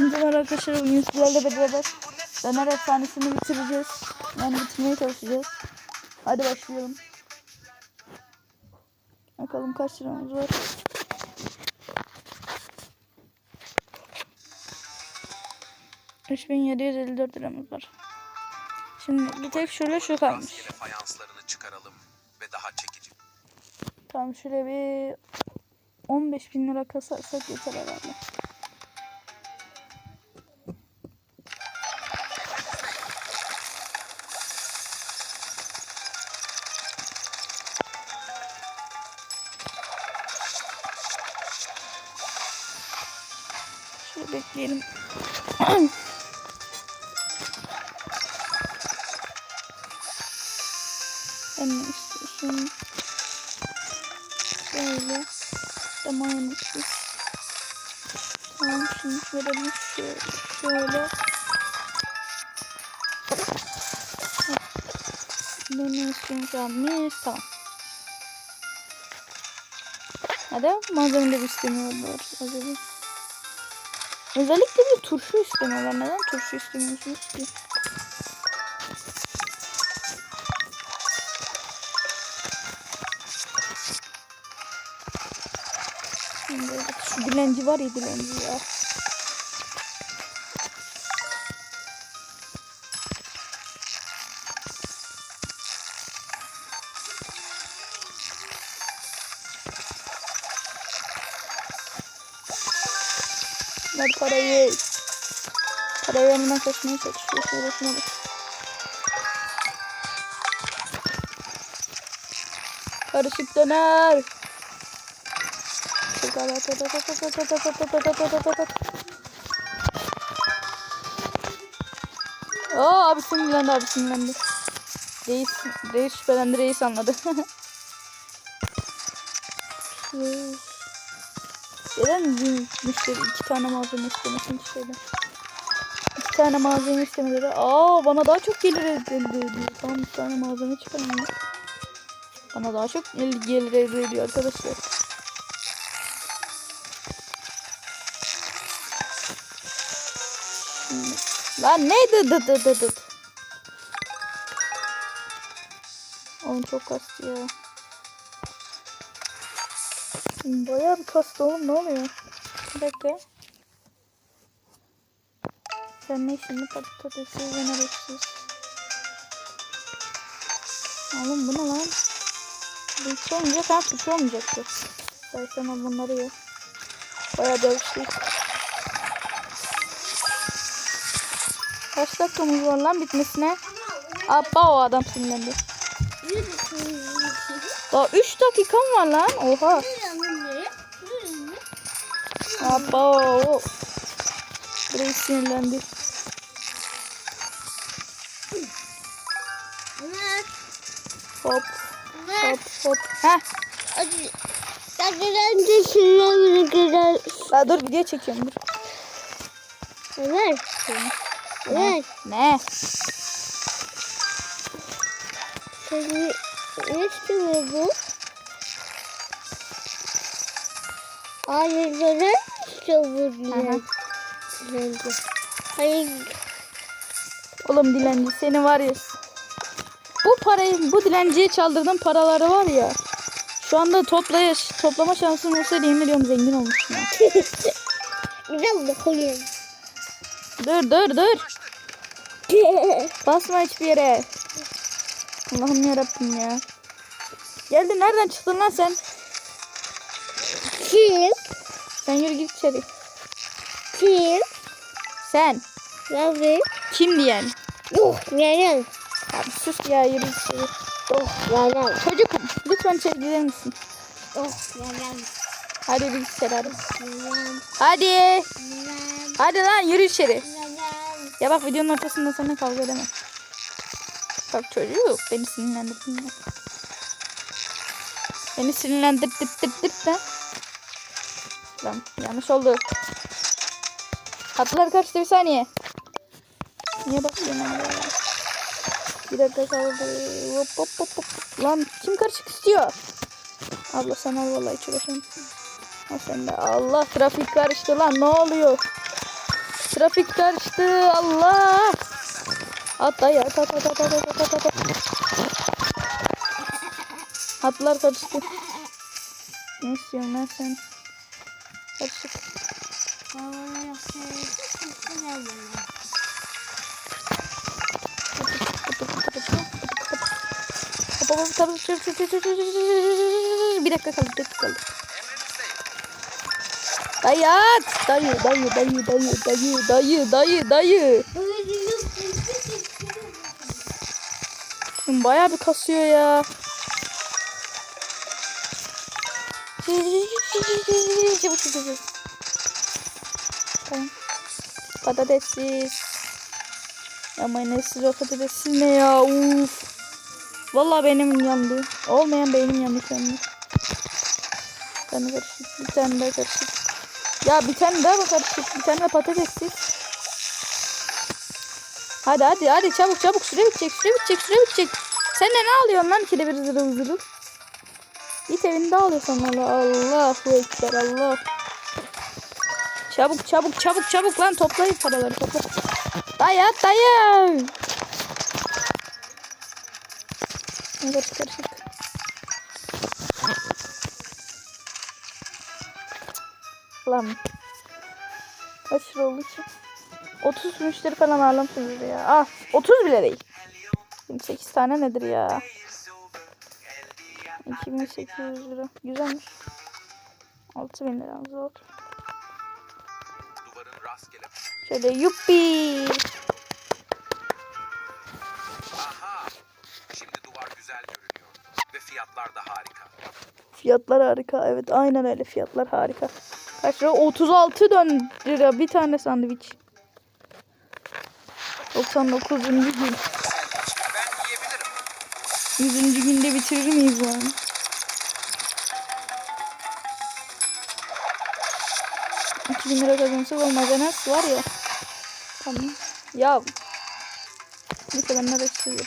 Merhaba arkadaşlar. Bugün sizlerle beraber Döner efsanesini bitireceğiz. Yani bitirmeye çalışacağız. Hadi başlayalım. Bakalım kaç liramız var. Üç bin yedi yüz elli dört liramız var. Şimdi bir tek şöyle şu kalmış. Fayanslarını çıkaralım ve daha çekici. Tamam şöyle bir 15 bin lira kasarsak yeter herhalde. Şöyle bekleyelim. Sen ne istiyorsun? Şöyle. Tamam düşük. Tamam şimdi verelim şöyle. Şöyle. Ne ne istiyorsun şu an? Mis tamam. Hadi malzemeleri istemiyorlar acaba. Özellikle bir turşu istemiyorlar. Neden turşu istemiyorsunuz ki? Şimdi şu dilenci var ya dilenci ya. Parayı yanından kaçmaya çalışıyor. Şöyle şuna bak. Karışık döner. Aa abi sinirlendi abi sinirlendi. Reis, reis şüphelendi reis anladı. Neden müşteri iki tane malzeme istemesin ki şeyden? Tane malzeme istemeleri. Aa bana daha çok gelir elde ediyor. Tamam bir tane malzeme çıkarım ya. Bana daha çok gelir elde ediyor arkadaşlar. Lan neydi dı dı dı dı. Oğlum çok kastı ya. Bayağı bir kastı oğlum ne oluyor? Bir dakika. Sen ne şimdi patatesi yenereksiz. Oğlum bu ne lan? Bu hiç olmayacak ha suç olmayacaktı. Saysan al bunları ya. Bayağı da bir şey. Kaç dakikamız var lan bitmesine? Abba o adam sinirlendi. Daha 3 dakikam var lan. Oha. Abba o. Burayı sinirlendi. Hop hop hop. Heh. Daha dur video çekiyorum dur. Ver. Ver. Ne? Seni ne istiyor bu? Ailelere istiyor bu diye. Bence. Hayır. Oğlum dilenci seni var ya. Bu parayı bu dilenciye çaldırdığın paraları var ya. Şu anda toplayış, toplama şansın olsaydı yemin ediyorum zengin olmuşsun. Güzel bakıyorum. Dur dur dur. Basma hiçbir yere. Allah'ım yarabbim ya. Geldin nereden çıktın lan sen? Kim? Sen yürü git içeri. Kim? Sen. Nerede? Kim diyen? Yok. Neren? Abi sus ya yürü içeri. Yok. Neren? Çocukum lütfen içeri gider misin? Yok. Neren? Hadi yürü içeri hadi. Hadi. Hadi lan yürü içeri. Ya bak videonun ortasında seninle kavga edemem. Bak çocuğu beni sinirlendirdin ya. Beni sinirlendirdirdirdir de. Lan yanlış oldu. Hatlar kaçtı bir saniye. Niye bakıyorsun lan ya? Bir dakika kaldı. Hop hop hop hop. Lan kim karışık istiyor? Abla sen al vallahi uğraşamam. Ha sen de Allah trafik karıştı lan ne oluyor? Trafik karıştı. Allah. At dayı at at at at at at at at. Hatlar karıştı. Ne istiyorsun lan sen? Karışık. Yapsaydı. Güzel çır. Bir dakika kaldı, bir dakika kaldı. Dayı at. Dayı, dayı, dayı, dayı, dayı, dayı, dayı, dayı. Bayağı bir kasıyor ya. Çabuk çabuk çabuk. Tamam. Patatessiz. Ya mayonezsiz o patatessiz ne ya uf. Vallahi benim yandı. Olmayan beynim yandı anda. Bir tane karışık. Bir tane daha karışık. Ya bir tane daha karışık? Bir tane de patatessiz. Hadi hadi hadi çabuk çabuk süre bitecek süre bitecek süre bitecek. Sen de ne alıyorsun lan ikide bir zırıl zırıl? Git evinde alıyorsun valla. Allahu Ekber Allah. Çabuk çabuk çabuk çabuk lan toplayın paraları topla. Dayı. Ne Karışık karışık. Lan. Kaç oldu ki? 30 müşteri falan ağırlamışsınız ya. Ah 30 bile değil. 28 tane nedir ya? 2800 lira. Güzelmiş. 6000 lira zor. Rastgele. Şöyle yuppi. Aha! Şimdi duvar güzel görünüyor. Ve fiyatlar da harika. Fiyatlar harika. Evet aynen öyle fiyatlar harika. Kaç lira? 36 dön lira bir tane sandviç. 99. gün. Ben yiyebilirim. 100. günde bitirir miyiz yani? İki bin lira kazanırsak olmaz. Enes var ya. Tamam. Ya. Neyse ben nereye yapayım.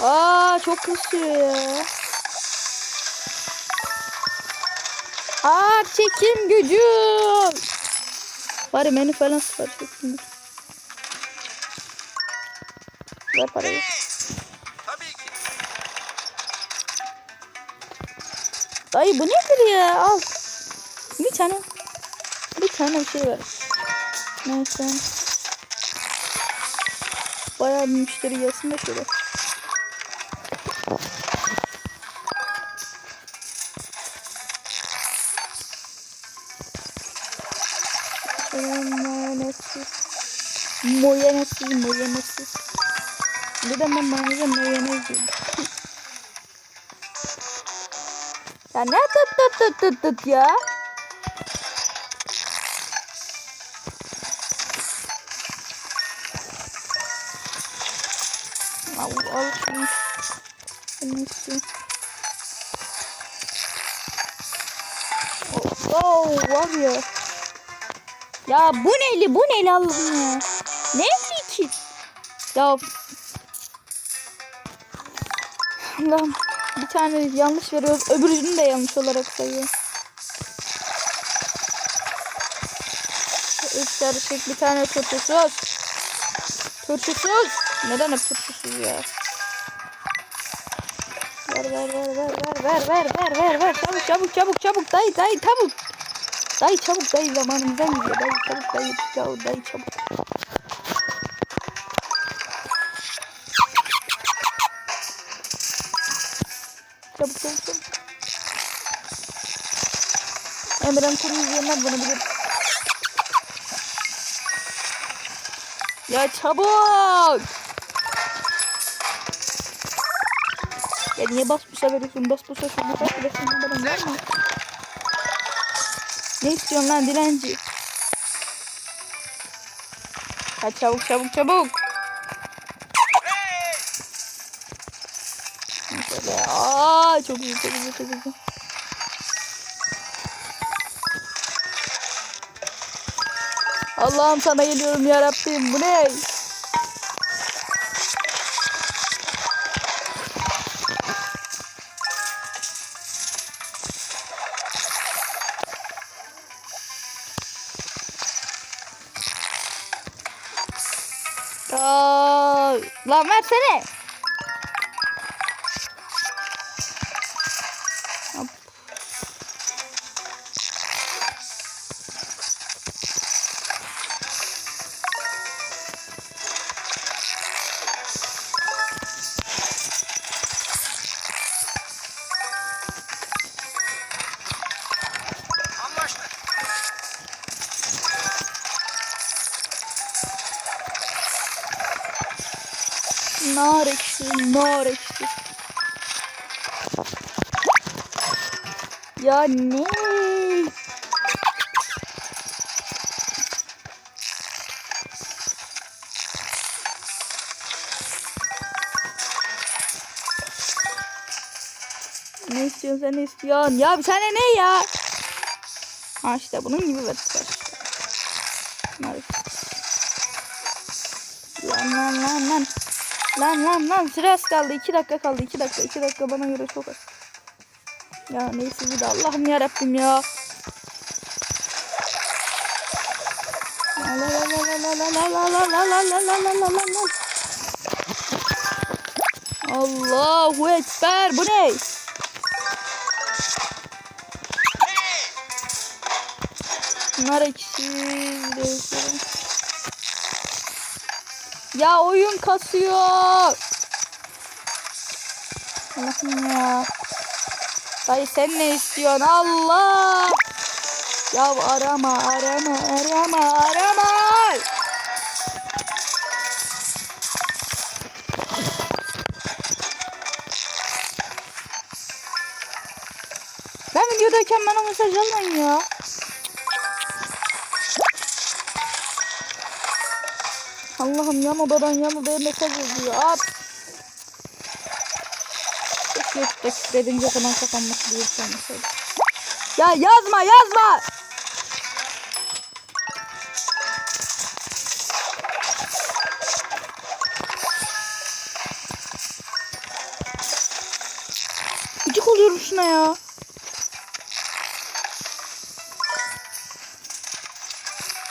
Aa çok kısıyor ya. Aa çekim gücü. Bari menü falan sipariş etsinler. Ver parayı. Dayı bu nedir ya? Al. Bir tane. Tane bir şey ver. Neyse. Bayağı bir müşteri gelsin de şöyle. Mayonezsiz. Mayonezsiz, mayonezsiz. Neden ben mayoneze mayonez diyorum? Ya ne tut tut tut tut ya? Al al şunu. Şunu istiyorum. Oh, var ya. Ya bu neyli bu neyli Allah'ım ya. Ne ki? Ya Allah'ım bir tane yanlış veriyoruz. Öbürünü de yanlış olarak sayıyor. Üç karışık bir tane turşusuz. Turşusuz. Neden hep turşusuz ya? Ver ver ver ver ver ver ver ver ver ver çabuk çabuk çabuk çabuk dayı dayı çabuk. Dayı çabuk dayı zamanımızdan gidiyor dayı çabuk dayı çabuk dayı çabuk. Çabuk çabuk çabuk. Emre'nin kuru izleyenler bunu bilir. Ya çabuk. Niye bas busa veriyorsun? Bas busa şunu bas busa şunu var mı? Ne istiyorsun lan dilenci? Hadi çabuk çabuk çabuk. Şöyle. Aa çok iyi çok iyi çok iyi. Allah'ım sana geliyorum ya Rabbim. Bu ne? Aa, lan versene. Ya ne? Ne istiyorsun sen ne istiyorsun? Ya bir tane ne ya? Ha işte bunun gibi ekşi. Lan lan lan lan. Lan lan lan süre az kaldı. 2 dakika kaldı. 2 dakika. 2 dakika bana göre çok az. Ya neyse bir de Allah'ım ya Rabbim ya. La la la la la la la la la la la la la la la la. Allahu Ekber. Bu ne? De şöyle. Ya oyun kasıyor. Allah'ım ya. Dayı sen ne istiyorsun? Allah. Ya arama arama arama arama. Ben videodayken bana mesaj almayın ya. Allah'ım yan odadan yan odaya mesaj yazıyor. At. Yok dakika edince zaman kapanması bir şey. Ya yazma yazma. Gıcık oluyorum şuna ya.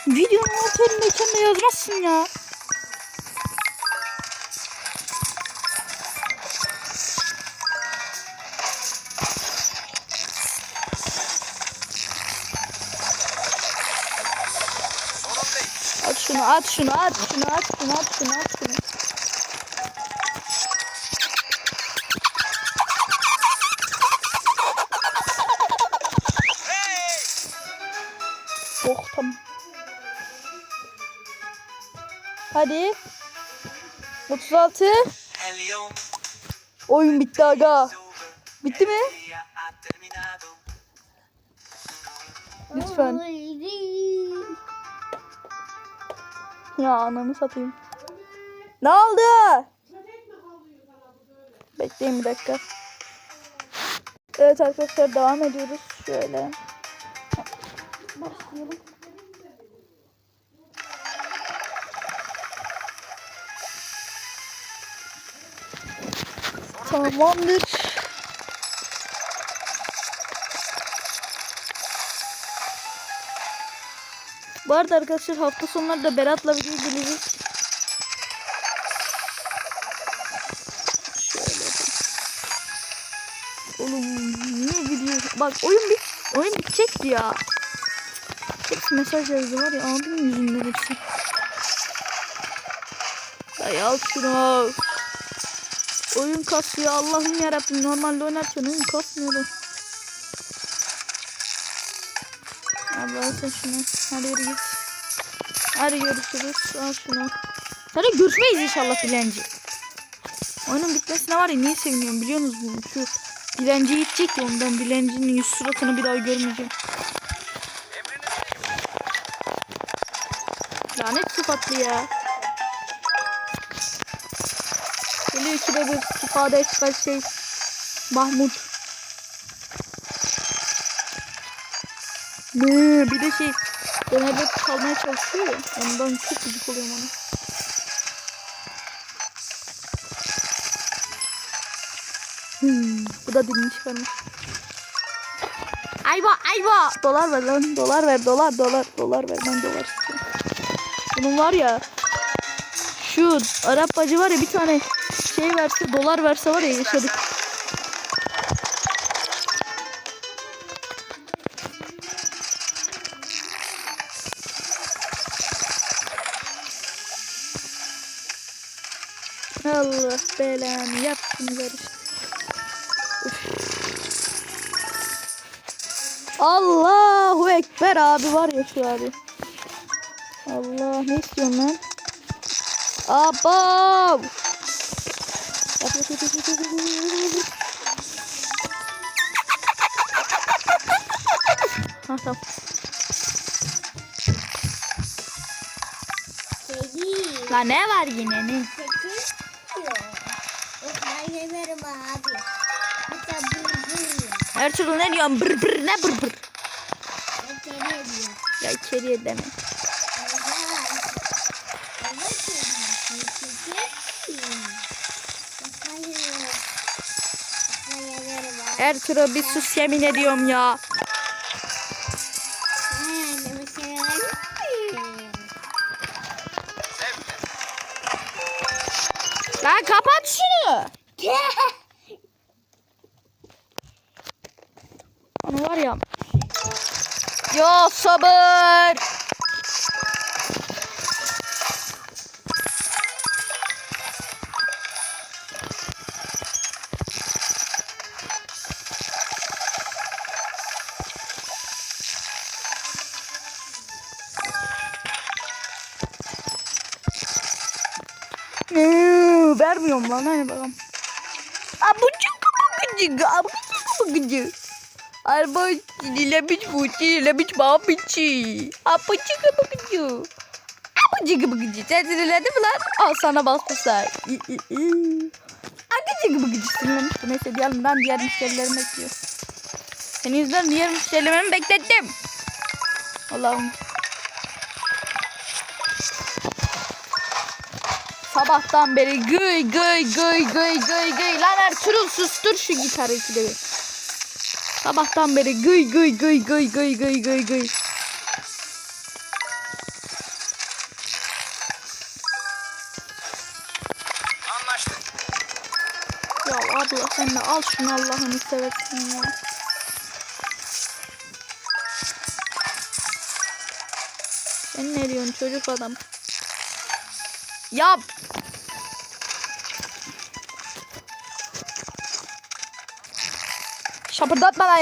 Videonun ortalarındayken de yazmazsın ya. Şunu at şunu at şunu at şunu at şunu at şunu. Oh tamam. Hadi. 36. Oyun bitti aga. Bitti mi? Lütfen. Ya ananı satayım. Ne oldu? Bekleyin bir dakika. Evet arkadaşlar devam ediyoruz. Şöyle. Başlayalım. Tamamdır. Bu arada arkadaşlar hafta sonları da Berat'la video yapayım. Oğlum niye video... Bak oyun bit oyun bitecekti ya. Hepsi mesaj yazdı var ya abim yüzünden hepsi. Dayı al şunu. Oyun kasıyor Allah'ım yarabbim normalde oynarken oyun kasmıyordu. Abi al sen şunu. Hadi yürü git. Hadi görüşürüz. Al şunu. Hadi görüşmeyiz inşallah dilenci. Oyunun bitmesine var ya niye seviniyorum biliyor musunuz? Şu dilenci gidecek ya ondan dilencinin yüz suratını bir daha görmeyeceğim. Lanet sıfatlı ya. Geliyor ikide bir ifade etmez şey. Mahmut. Ne bir de şey hep çalmaya çalışıyor ya. Ondan çok gıcık oluyorum ona. Hmm, bu da dilini çıkarmış. Ayva ayva. Dolar ver lan. Dolar ver dolar dolar dolar ver. Ben dolar istiyorum. Bunun var ya Şu Arap bacı var ya bir tane şey verse dolar verse var ya yaşadık. Allahu Ekber abi var ya şu abi. Allah ne istiyorsun lan? Abav. Ha tamam. La ne var yine ne? Kedi. Of ben yemerim abi. Her türlü ne diyorsun? Bır bır ne bır bır? Diyorum. Ya içeriye deme. Türlü bir sus yemin ediyorum ya. Lan kapat şunu. var ya. Ya sabır. vermiyorum lan hadi bakalım. Abucu abucu abucu abucu. Dilemiş bu dilemiş babici. Abucuk abucuk. Abucuk abucuk. Sen sinirlendin mi lan? Al sana basmışlar. Abucuk abucuk sinirlenmiştim. Neyse diyelim ben diğer müşterilerimi bekliyorum. Senin yüzünden diğer müşterilerimi beklettim. Allah'ım. Sabahtan beri gıy gıy gıy gıy gıy gıy. Lan Ertuğrul sustur şu gitarı ikide bir. Sabahtan beri gıy gıy gıy gıy gıy gıy gıy gıy. Anlaştık. Ya abla sen de al şunu Allah'ını seversin ya. Sen ne diyorsun çocuk adam? Yap. Şapırdatma lan!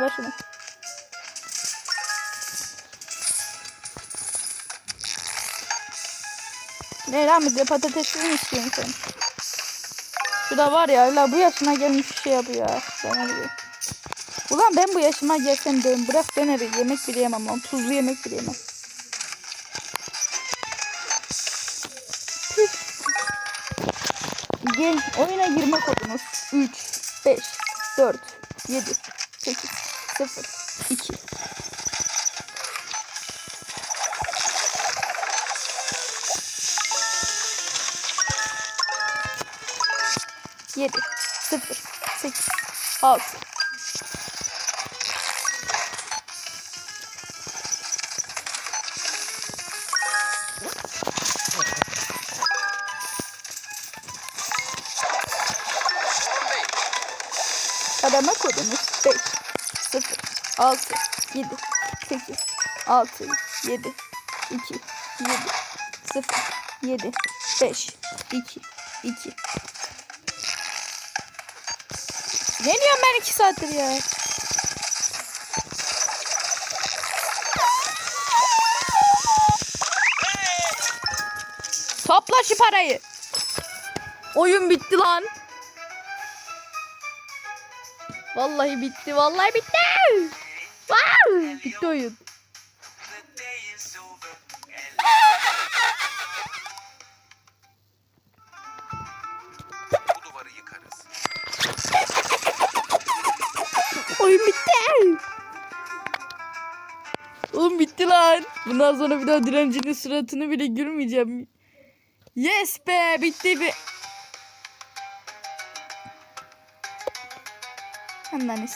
Ver şunu. Ne lan bize patatesli mi istiyorsun sen? Şu da var ya la bu yaşına gelmiş bir şey yapıyor öyle diyorum. Ulan ben bu yaşıma gelsem diyorum bırak döneri yemek bile yemem lan. Tuzlu yemek bile yemem. 20 kodumuz 3, 5, Kademe kodumuz 5, 0, 6, 7, 8, 6, 7, 2, 7, 0, 7, 5, 2, 2. Ne diyorum ben 2 saattir ya? Topla şu parayı. Oyun bitti lan. Vallahi bitti. Vallahi bitti. Wow! Bitti oyun. Oyun bitti. Oğlum bitti lan. Bundan sonra bir daha dilencinin suratını bile gülmeyeceğim. Yes be bitti be. Hemen